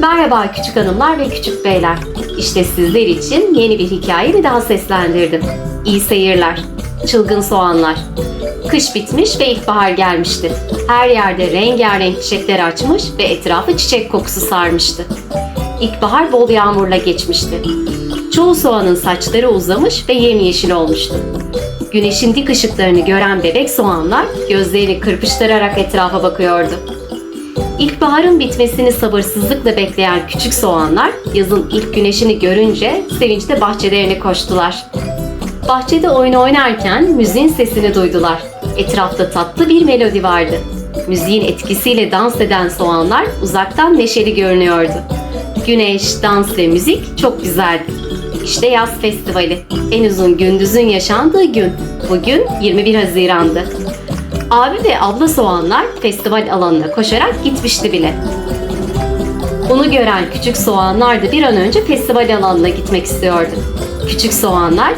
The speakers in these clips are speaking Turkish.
Merhaba küçük hanımlar ve küçük beyler. İşte sizler için yeni bir hikayemi daha seslendirdim. İyi seyirler. Çılgın soğanlar. Kış bitmiş ve ilkbahar gelmişti. Her yerde rengarenk çiçekler açmış ve etrafı çiçek kokusu sarmıştı. İlkbahar bol yağmurla geçmişti. Çoğu soğanın saçları uzamış ve yemyeşil olmuştu. Güneşin dik ışıklarını gören bebek soğanlar gözlerini kırpıştırarak etrafa bakıyordu. İlkbaharın bitmesini sabırsızlıkla bekleyen küçük soğanlar yazın ilk güneşini görünce sevinçle bahçelerine koştular. Bahçede oyun oynarken müziğin sesini duydular. Etrafta tatlı bir melodi vardı. Müziğin etkisiyle dans eden soğanlar uzaktan neşeli görünüyordu. Güneş, dans ve müzik çok güzeldi. İşte yaz festivali. En uzun gündüzün yaşandığı gün. Bugün 21 Haziran'dı. Abi ve abla soğanlar festival alanına koşarak gitmişti bile. Bunu gören küçük soğanlar da bir an önce festival alanına gitmek istiyordu. Küçük soğanlar,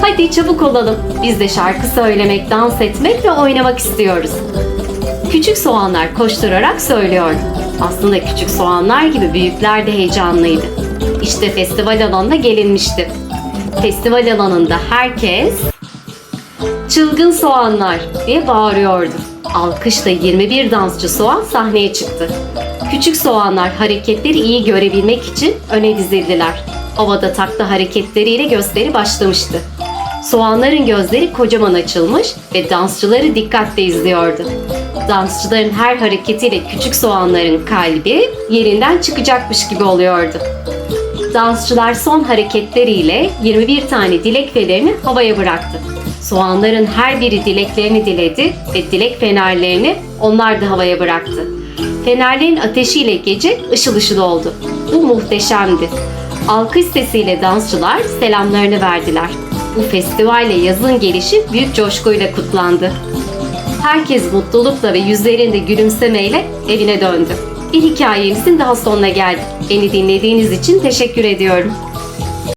hadi çabuk olalım. Biz de şarkı söylemek, dans etmek ve oynamak istiyoruz. Küçük soğanlar koşturarak söylüyordu. Aslında küçük soğanlar gibi büyükler de heyecanlıydı. İşte festival alanına gelinmişti. Festival alanında herkes Çılgın soğanlar diye bağırıyordu. Alkışla 21 dansçı soğan sahneye çıktı. Küçük soğanlar hareketleri iyi görebilmek için öne dizildiler. Havada takla hareketleriyle gösteri başlamıştı. Soğanların gözleri kocaman açılmış ve dansçıları dikkatle izliyordu. Dansçıların her hareketiyle küçük soğanların kalbi yerinden çıkacakmış gibi oluyordu. Dansçılar son hareketleriyle 21 tane dilek havaya bıraktı. Soğanların her biri dileklerini diledi ve dilek fenerlerini onlar da havaya bıraktı. Fenerlerin ateşiyle gece ışıl ışıl oldu. Bu muhteşemdi. Alkış sesiyle dansçılar selamlarını verdiler. Bu festivalle yazın gelişi büyük coşkuyla kutlandı. Herkes mutlulukla ve yüzlerinde gülümsemeyle evine döndü. Bir hikayemizin daha sonuna geldik. Beni dinlediğiniz için teşekkür ediyorum.